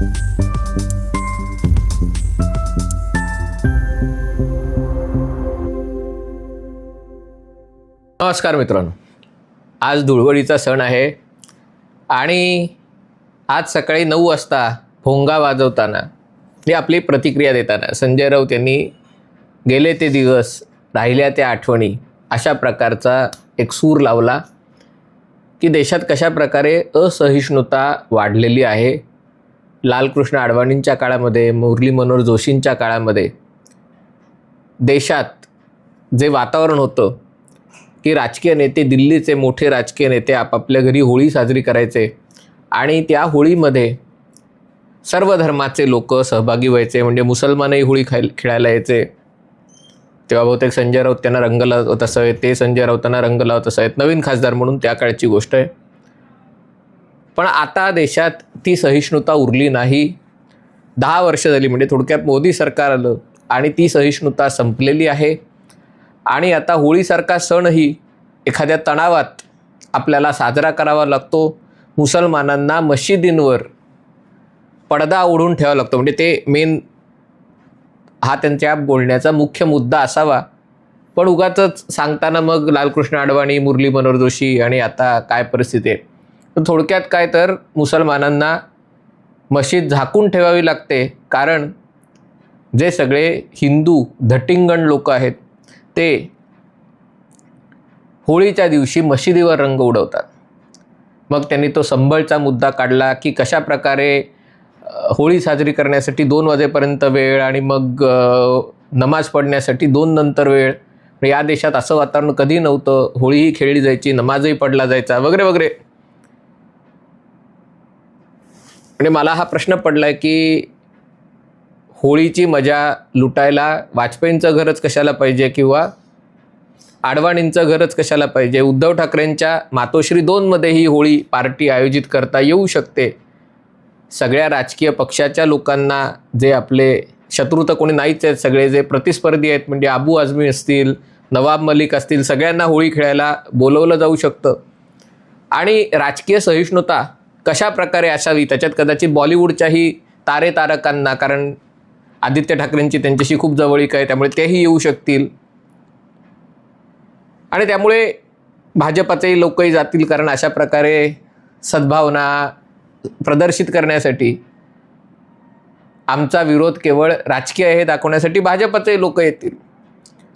नमस्कार मित्रांनो. आज धुळवडीचा सण आहे आणि आज सकाळी नऊ वाजता भोंगा वाजवताना ते आपली प्रतिक्रिया देताना संजय राऊत यांनी गेले ते दिवस राहिल्या त्या आठवणी अशा प्रकारचा एक सूर लावला की देशात कशा प्रकारे असहिष्णुता वाढलेली आहे लालकृष्ण अडवाणींच्या काळामध्ये मुरली मनोहर जोशींच्या काळामध्ये देशात जे वातावरण होतं की राजकीय नेते दिल्लीचे मोठे राजकीय नेते आपापल्या घरी होळी साजरी करायचे आणि त्या होळीमध्ये सर्व धर्माचे लोक सहभागी व्हायचे म्हणजे मुसलमानही होळी खाय खेळायला यायचे. तेव्हा बहुतेक संजय राऊत त्यांना रंग लावत असावेत ते संजय राऊतांना रंग लावत असावेत. नवीन खासदार म्हणून त्या काळची गोष्ट आहे. पण आता देशात ती सहिष्णुता उरली नाही. दहा वर्ष झाली म्हणजे थोडक्यात मोदी सरकार आलं आणि ती सहिष्णुता संपलेली आहे. आणि आता होळीसारखा सणही एखाद्या तणावात आपल्याला साजरा करावा लागतो. मुसलमानांना मशिदींवर पडदा ओढून ठेवावा लागतो. म्हणजे ते मेन हा त्यांच्या बोलण्याचा मुख्य मुद्दा असावा. पण उगाच सांगताना मग लालकृष्ण अडवाणी मुरली मनोहर जोशी आणि आता काय परिस्थिती आहे? तर थोडक्यात काय तर मुसलमानांना मशीद झाकून ठेवावी लागते. कारण जे सगळे हिंदू धटिंगण लोक आहेत ते होळीच्या दिवशी मशिदीवर रंग उडवतात. मग त्यांनी तो संबळचा मुद्दा काढला की कशा प्रकारे होळी साजरी करण्यासाठी दोन वाजेपर्यंत वेळ आणि मग नमाज पडण्यासाठी दोन नंतर वेळ. या देशात असं वातावरण कधी नव्हतं. होळीही खेळली जायची नमाजही पडला जायचा वगैरे वगैरे. म्हणजे मला हा प्रश्न पडला की होळीची मजा लुटायला वाजपेयींचं घरच कशाला पाहिजे किंवा आडवाणींचं घरच कशाला पाहिजे? उद्धव ठाकरेंच्या मातोश्री दोनमध्ये ही होळी पार्टी आयोजित करता येऊ शकते. सगळ्या राजकीय पक्षाच्या लोकांना जे आपले शत्रू तर कोणी नाहीच आहेत सगळे जे प्रतिस्पर्धी आहेत म्हणजे आबू आझमी असतील नवाब मलिक असतील सगळ्यांना होळी खेळायला बोलवलं जाऊ शकतं. आणि राजकीय सहिष्णुता कशा प्रकारे असावी? त्याच्यात कदाचित बॉलिवूडच्याही तारे तारकांना कारण आदित्य ठाकरेंची त्यांच्याशी खूप जवळीक आहे त्यामुळे तेही येऊ शकतील. आणि त्यामुळे भाजपाचेही लोकही जातील कारण अशा प्रकारे सद्भावना प्रदर्शित करण्यासाठी आमचा विरोध केवळ राजकीय आहे हे दाखवण्यासाठी भाजपाचे लोक येतील.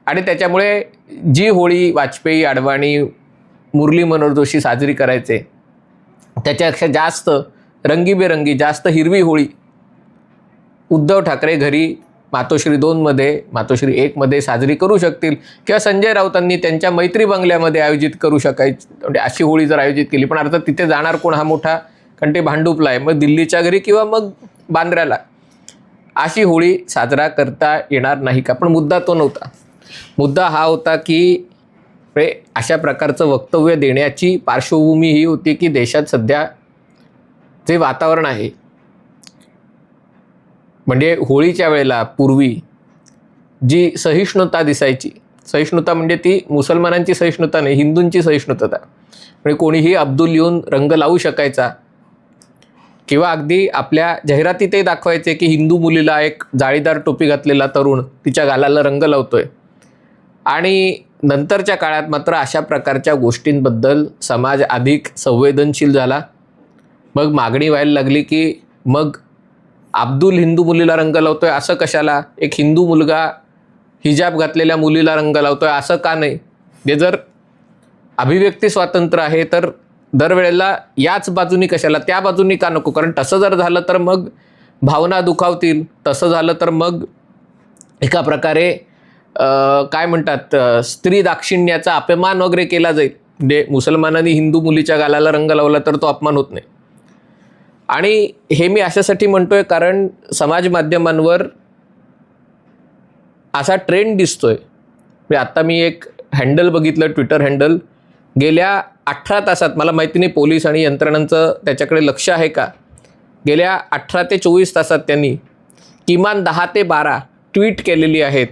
आणि त्याच्यामुळे जी होळी वाजपेयी अडवाणी मुरली मनोहर जोशी साजरी करायचे त्याच्यापेक्षा जास्त रंगीबेरंगी जास्त हिरवी होळी उद्धव ठाकरे घरी मातोश्री दोनमध्ये मातोश्री एकमध्ये साजरी करू शकतील किंवा संजय राऊतांनी त्यांच्या मैत्री बंगल्यामध्ये आयोजित करू शकायची म्हणजे अशी होळी जर आयोजित केली पण अर्थात तिथे जाणार कोण हा मोठा कारण ते भांडूपला आहे. मग दिल्लीच्या घरी किंवा मग बांद्र्याला. अशी होळी साजरा करता येणार नाही का? पण मुद्दा तो नव्हता. मुद्दा हा होता की अशा प्रकारचं वक्तव्य देण्याची पार्श्वभूमी ही होती की देशात सध्या जे वातावरण आहे म्हणजे होळीच्या वेळेला पूर्वी जी सहिष्णुता दिसायची सहिष्णुता म्हणजे ती मुसलमानांची सहिष्णुता नाही हिंदूंची सहिष्णुता. म्हणजे कोणीही अब्दुल येऊन रंग लावू शकायचा किंवा अगदी आपल्या जाहिरातीतही दाखवायचे की हिंदू मुलीला एक जाळीदार टोपी घातलेला तरुण तिच्या गालाला रंग लावतोय. आणि नंतरच्या काळात मात्र अशा प्रकारच्या गोष्टींबद्दल समाज अधिक संवेदनशील झाला. मग मागणी व्हायला लागली की मग अब्दुल हिंदू मुलीला रंग लावतोय असं कशाला? एक हिंदू मुलगा हिजाब घातलेल्या मुलीला रंग लावतोय असं का नाही? हे जर अभिव्यक्ती स्वातंत्र्य आहे तर दरवेळेला याच बाजूनी कशाला? त्या बाजूनी का नको? कारण तसं जर झालं तर मग भावना दुखावतील. तसं झालं तर मग एका प्रकारे काय म्हणतात स्त्री दाक्षिण्याचा अपमान वगैरे केला जाईल. म्हणजे मुसलमानांनी हिंदू मुलीच्या गालाला रंग लावला तर तो अपमान होत नाही. आणि हे मी अशासाठी म्हणतोय कारण समाज माध्यमांवर असा ट्रेंड दिसतोय. म्हणजे आत्ता मी एक हँडल बघितलं ट्विटर हँडल गेल्या अठरा तासात मला माहिती नाही पोलीस आणि यंत्रणांचं त्याच्याकडे लक्ष आहे का? गेल्या अठरा ते चोवीस तासात त्यांनी किमान दहा ते बारा ट्विट केलेली आहेत.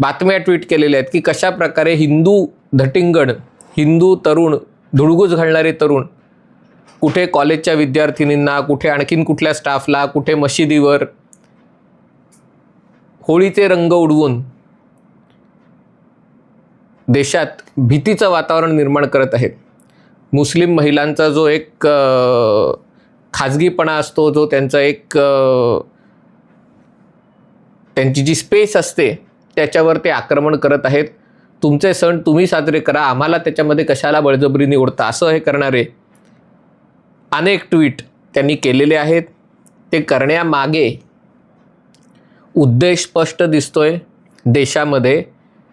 बातम्या ट्विट केलेल्या आहेत की कशा प्रकारे हिंदू धटिंगण हिंदू तरुण धुडगूस घालणारे तरुण कुठे कॉलेजच्या विद्यार्थिनींना कुठे आणखीन कुठल्या स्टाफला कुठे मशिदीवर होळीचे रंग उडवून देशात भीतीचं वातावरण निर्माण करत आहेत. मुस्लिम महिलांचा जो एक खाजगीपणा असतो जो त्यांचा एक त्यांची जी स्पेस असते त्याच्यावर ते आक्रमण करत आहेत. तुमचे सण तुम्ही साजरे करा. आम्हाला त्याच्यामध्ये कशाला बळजबरी निवडता? असं हे करणारे अनेक ट्विट त्यांनी केलेले आहेत. ते करण्यामागे उद्देश स्पष्ट दिसतोय. देशामध्ये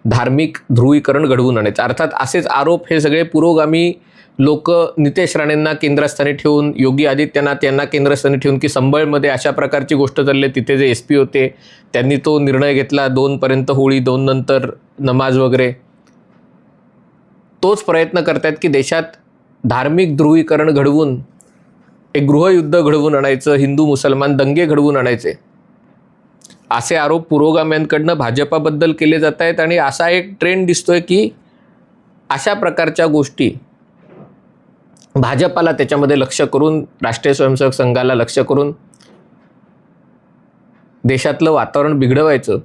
धार्मिक ध्रुवीकरण घडवून आणायचं. अर्थात असेच आरोप हे सगळे पुरोगामी लोक नितेश राणेंना केंद्रस्थानी ठेवून योगी आदित्यनाथ यांना केंद्रस्थानी ठेवून की संबळमध्ये अशा प्रकारची गोष्ट चालली आहे. तिथे जे एस पी होते त्यांनी तो निर्णय घेतला दोनपर्यंत होळी दोन नंतर नमाज वगैरे तोच प्रयत्न करतात की देशात धार्मिक ध्रुवीकरण घडवून एक गृहयुद्ध घडवून आणायचं हिंदू मुसलमान दंगे घडवून आणायचे असे आरोप पुरोगाम्यांकडनं भाजपाबद्दल केले जात आहेत आणि असा एक ट्रेंड दिसतोय की अशा प्रकारच्या गोष्टी भाजपाला त्याच्यामध्ये लक्ष करून राष्ट्रीय स्वयंसेवक संघाला लक्ष करून देशातलं वातावरण बिघडवायचं.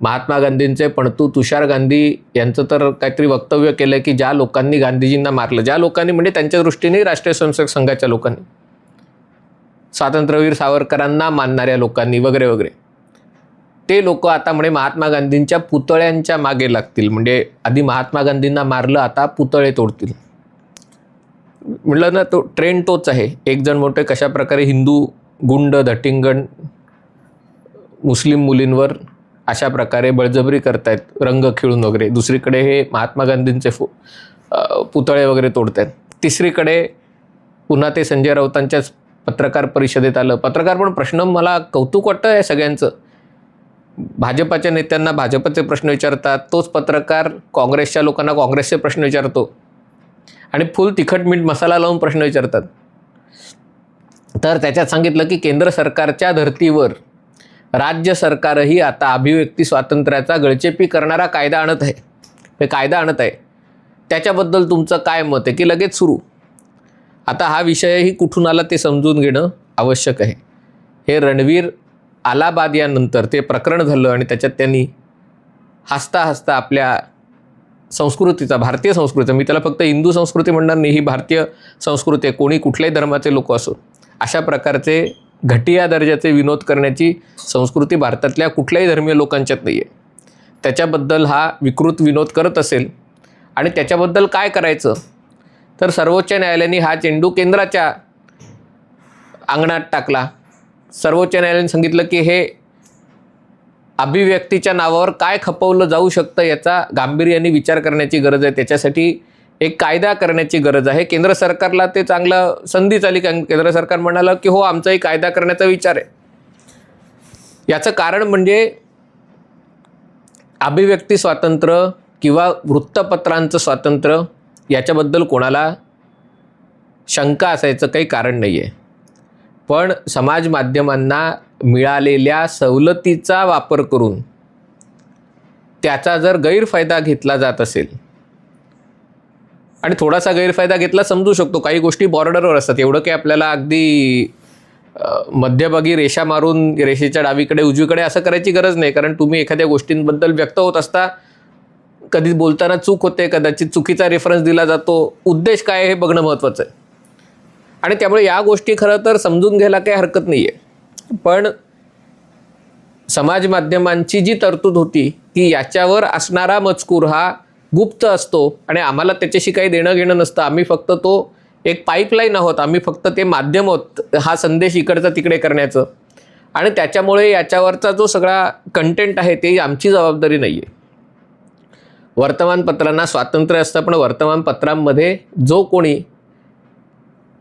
महात्मा गांधींचे पणतू तुषार गांधी यांचं तर काहीतरी वक्तव्य केलं की ज्या लोकांनी गांधीजींना मारलं ज्या लोकांनी म्हणजे त्यांच्या दृष्टीने राष्ट्रीय स्वयंसेवक संघाच्या लोकांनी. स्वातंत्र्यवीर सावरकरांना मानणाऱ्या लोकांनी वगैरे वगैरे. ते लोक आता म्हणे महात्मा गांधींच्या पुतळ्यांच्या मागे लागतील. म्हणजे आधी महात्मा गांधींना मारलं आता पुतळे तोडतील. म्हटलं ना तो ट्रेंड तोच आहे. एक जण मोठे कशा प्रकारे हिंदू गुंड धटिंगण मुस्लिम मुलींवर अशा प्रकारे बळजबरी करतायत रंग खेळून वगैरे. दुसरीकडे हे महात्मा गांधींचे फो पुतळे वगैरे तोडतायत. तिसरीकडे पुन्हा ते संजय राऊतांच्याच पत्रकार परिषदेत आलं. पत्रकार पण प्रश्न मला कौतुक वाटतं या सगळ्यांचं. भाजपाच्या नेत्यांना भाजपचे प्रश्न विचारतात. तोच पत्रकार काँग्रेसच्या लोकांना काँग्रेसचे प्रश्न विचारतो. आणि फुल तिखट मीठ मसाला लावून प्रश्न विचारतात. तर त्याच्यात सांगितलं की केंद्र सरकारच्या धर्तीवर राज्य सरकारही आता अभिव्यक्ती स्वातंत्र्याचा गळचेपी करणारा कायदा आणत आहे. हे कायदा आणत आहे. त्याच्याबद्दल तुमचं काय मत आहे? की लगेच सुरू. आता हा विषयही कुठून आला ते समजून घेणं आवश्यक आहे. हे रणवीर आलाबाद यानंतर ते प्रकरण झालं आणि त्याच्यात त्यांनी हसता हसता आपल्या संस्कृतीचा भारतीय संस्कृती. मी त्याला फक्त हिंदू संस्कृती म्हणणार नाही ही भारतीय संस्कृती आहे. कोणी कुठल्याही धर्माचे लोक असो अशा प्रकारचे घटिया दर्जाचे विनोद करण्याची संस्कृती भारतातल्या कुठल्याही धर्मीय लोकांच्यात नाही आहे त्याच्याबद्दल हा विकृत विनोद करत असेल आणि त्याच्याबद्दल काय करायचं? तर सर्वोच्च न्यायालयाने हा चेंडू केंद्राच्या अंगणात टाकला. सर्वोच्च न्यायालयाने सांगितलं की हे अभिव्यक्तीच्या नावावर काय खपवलं जाऊ शकतं याचा गांभीर्याने विचार करण्याची गरज आहे. त्याच्यासाठी एक कायदा करण्याची गरज आहे. केंद्र सरकारला ते चांगलं संधी चाली कारण केंद्र सरकार म्हणालं की हो आमचाही कायदा करण्याचा विचार आहे. याचं कारण म्हणजे अभिव्यक्ती स्वातंत्र्य किंवा वृत्तपत्रांचं स्वातंत्र्य याच्याबद्दल कोणाला शंका असायचं काही कारण नाही आहे पण समाज माध्यमांना मिळालेल्या सवलतीचा वापर करून त्याचा जर गैरफायदा घेतला जात असेल आणि थोडासा गैरफायदा घेतला समजू शकतो काही गोष्टी बॉर्डरवर असतात. एवढं काही आपल्याला अगदी मध्यभागी रेषा मारून रेषेच्या डावीकडे उजवीकडे असं करायची गरज नाही. कारण तुम्ही एखाद्या गोष्टींबद्दल व्यक्त होत असता कधी बोलताना चूक होते कदाचित चुकीचा रेफरन्स दिला जातो. उद्देश काय हे बघणं महत्त्वाचं आहे. आणि त्यामुळे या गोष्टी खरं तर समजून घ्यायला काही हरकत नाही आहे पण समाज माध्यमांची जी तरतूद होती की याच्यावर असणारा मजकूर हा गुप्त असतो आणि आम्हाला त्याच्याशी काही देणं घेणं नसतं. आम्ही फक्त तो एक पाईपलाईन आहोत. आम्ही फक्त ते माध्यम आहोत हा संदेश इकडचा तिकडे करण्याचं. आणि त्याच्यामुळे याच्यावरचा जो सगळा कंटेंट आहे ते आमची जबाबदारी नाही आहे वर्तमानपत्रांना स्वातंत्र्य असतं पण वर्तमानपत्रांमध्ये जो कोणी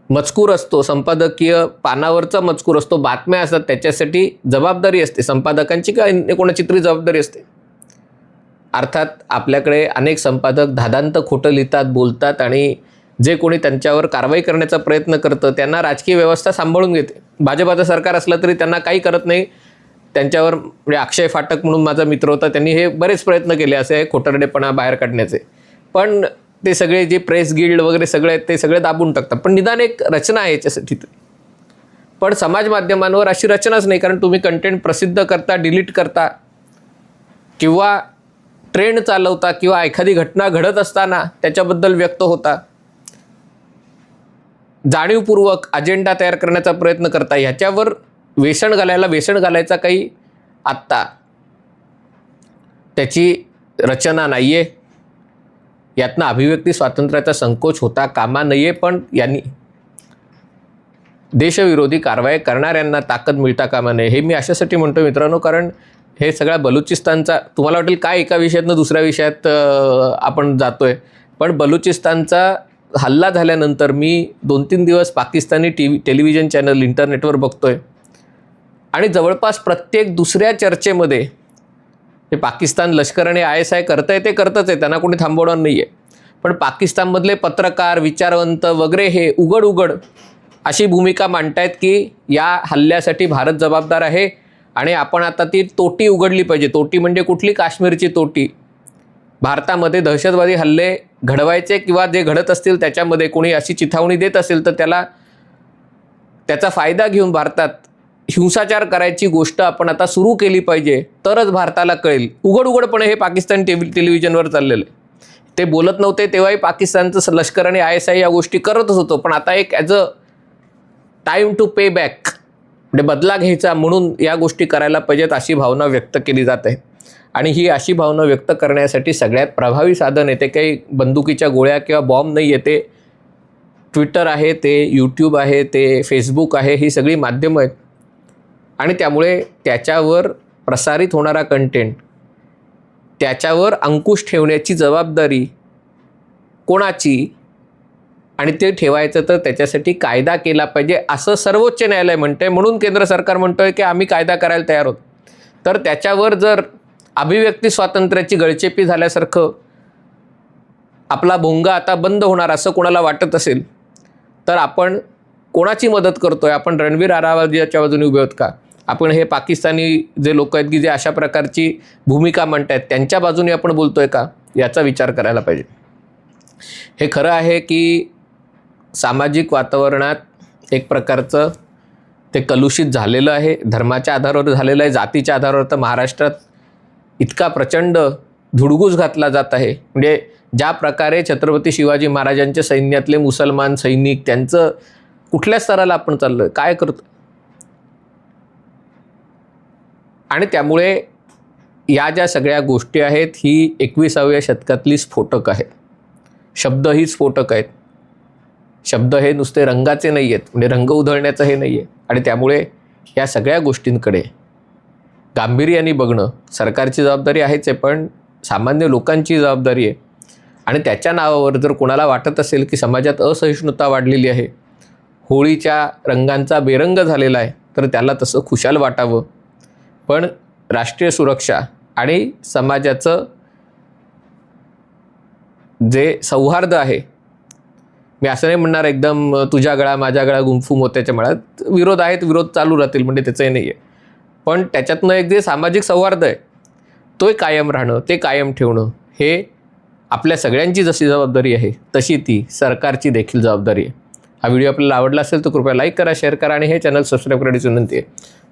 मजकूर असतो संपादकीय पानावरचा मजकूर असतो बातम्या असतात त्याच्यासाठी जबाबदारी असते. संपादकांची किंवा कोणाची तरी जबाबदारी असते. अर्थात आपल्याकडे अनेक संपादक धादांत खोटं लिहितात बोलतात आणि जे कोणी त्यांच्यावर कारवाई करण्याचा प्रयत्न करतं त्यांना राजकीय व्यवस्था सांभाळून घेते. भाजपाचं सरकार असलं तरी त्यांना काही करत नाही. त्यांच्यावर म्हणजे अक्षय फाटक म्हणून माझा मित्र होता त्यांनी हे बरेच प्रयत्न केले असे खोटरडेपणा बाहेर काढण्याचे. पण ते सगळे जे प्रेस गिल्ड वगैरे सगळे आहेत ते सगळे दाबून टाकतात. पण निदान एक रचना आहे याच्यासाठी. तरी. पण समाज माध्यमांवर अशी रचनाच नाही कारण तुम्ही कंटेंट प्रसिद्ध करता डिलीट करता किंवा ट्रेंड चालवता किंवा एखादी घटना घडत असताना त्याच्याबद्दल व्यक्त होता. जाणीवपूर्वक अजेंडा तयार करण्याचा प्रयत्न करता. ह्याच्यावर वेसण घालायला वेसण घालायचा काही आत्ता. त्याची रचना नाही आहे यातनं अभिव्यक्ती स्वातंत्र्याचा संकोच होता कामा नये पण यांनी देशविरोधी कारवाई करणाऱ्यांना ताकद मिळता कामा नये हे मी अशासाठी म्हणतो मित्रांनो कारण हे सगळ्या बलुचिस्तानचा तुम्हाला वाटेल काय एका विषयातनं दुसऱ्या विषयात आपण आपण जातोय पण बलुचिस्तानचा हल्ला झाल्यानंतर मी दोन तीन दिवस Pakistani T V television channel इंटरनेटवर बघतोय. आणि जवळपास प्रत्येक दुसऱ्या चर्चेमध्ये हे पाकिस्तान लष्कर आणि आय एस आय करतंय ते करतच आहे त्यांना कोणी थांबवणार नाही आहे पण पाकिस्तानमधले पत्रकार विचारवंत वगैरे हे उघड उघड अशी भूमिका मांडतायत की या हल्ल्यासाठी भारत जबाबदार आहे आणि आपण आता ती तोटी उघडली पाहिजे. तोटी म्हणजे कुठली? काश्मीरची तोटी. भारतामध्ये दहशतवादी हल्ले घडवायचे किंवा जे घडत असतील त्याच्यामध्ये कोणी अशी चिथावणी देत असेल तर त्याला त्याचा फायदा घेऊन भारतात हिंसाचार करायची गोष्ट आपण आता सुरू केली पाहिजे तरच भारताला कळेल. उघड उघडपणे हे पाकिस्तान टेव्हि टेलिव्हिजनवर चाललेलं आहे. ते बोलत नव्हते तेव्हाही पाकिस्तानचं लष्कर आणि आय एस आय या गोष्टी करतच होतो. पण आता एक as a time to pay back म्हणजे बदला घ्यायचा म्हणून या गोष्टी करायला पाहिजेत अशी भावना व्यक्त केली जात आहे. आणि ही अशी भावना व्यक्त करण्यासाठी सगळ्यात प्रभावी साधन आहे. ते काही बंदुकीच्या गोळ्या किंवा बॉम्ब नाही आहे. ते ट्विटर आहे ते यूट्यूब आहे ते फेसबुक आहे ही सगळी माध्यमं आहेत. आणि त्यामुळे त्याच्यावर प्रसारित होणारा कंटेंट त्याच्यावर अंकुश ठेवण्याची जबाबदारी कोणाची? आणि ते ठेवायचं तर त्याच्यासाठी कायदा केला पाहिजे असं सर्वोच्च न्यायालय म्हणतंय. म्हणून केंद्र सरकार म्हणतोय की आम्ही कायदा करायला तयार आहोत. तर त्याच्यावर जर अभिव्यक्ती स्वातंत्र्याची गळचेपी झाल्यासारखं आपला भोंगा आता बंद होणार असं कोणाला वाटत असेल तर आपण कोणाची मदत करतो आहे आपण रणवीर आरावाजीच्या बाजूने उभे आहोत का? आपण हे पाकिस्तानी जे लोक आहेत की जे अशा प्रकारची भूमिका म्हणत आहेत त्यांच्या बाजूने आपण बोलतोय का? याचा विचार करायला पाहिजे. हे खरं आहे की सामाजिक वातावरणात एक प्रकारचं ते कलुषित झालेलं आहे. धर्माच्या आधारावर झालेलं आहे. जातीच्या आधारावर तर महाराष्ट्रात इतका प्रचंड धुडगूस घातला जात आहे. म्हणजे ज्या प्रकारे छत्रपती शिवाजी महाराजांच्या सैन्यातले मुसलमान सैनिक त्यांचं कुठल्या स्तराला आपण चाललो आहे काय करतो आणि त्यामुळे या ज्या सगळ्या गोष्टी आहेत ही एकविसाव्या शतकातली स्फोटक आहेत. शब्द ही स्फोटक आहेत. शब्द हे नुसते रंगाचे नाही आहेत म्हणजे रंग उधळण्याचं हे नाही आहे आणि त्यामुळे या सगळ्या गोष्टींकडे गांभीर्याने बघणं सरकारची जबाबदारी आहेच आहे पण सामान्य लोकांची जबाबदारी आहे. आणि त्याच्या नावावर जर कोणाला वाटत असेल की समाजात असहिष्णुता वाढलेली आहे होळीच्या रंगांचा बेरंग झालेला आहे तर त्याला तसं खुशाल वाटावं. पण राष्ट्रीय सुरक्षा आणि समाजाचं जे सौहार्द आहे मी असं नाही म्हणणार एकदम तुझ्या गळा माझ्या गळा गुंफू मोत्याच्या मळात. विरोध आहेत विरोध चालू राहतील म्हणजे त्याचंही नाही आहे पण त्याच्यातनं एक जे सामाजिक सौहार्द आहे तो कायम राहणं ते कायम ठेवणं हे आपल्या सगळ्यांची जशी जबाबदारी आहे तशी ती सरकारची देखील जबाबदारी आहे. हा व्हिडिओ आपल्याला आवडला असेल तर कृपया लाईक करा शेअर करा आणि हे चॅनल सबस्क्राईब करण्याची विनंती आहे.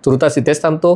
तुर्तास इथेच थांबतो.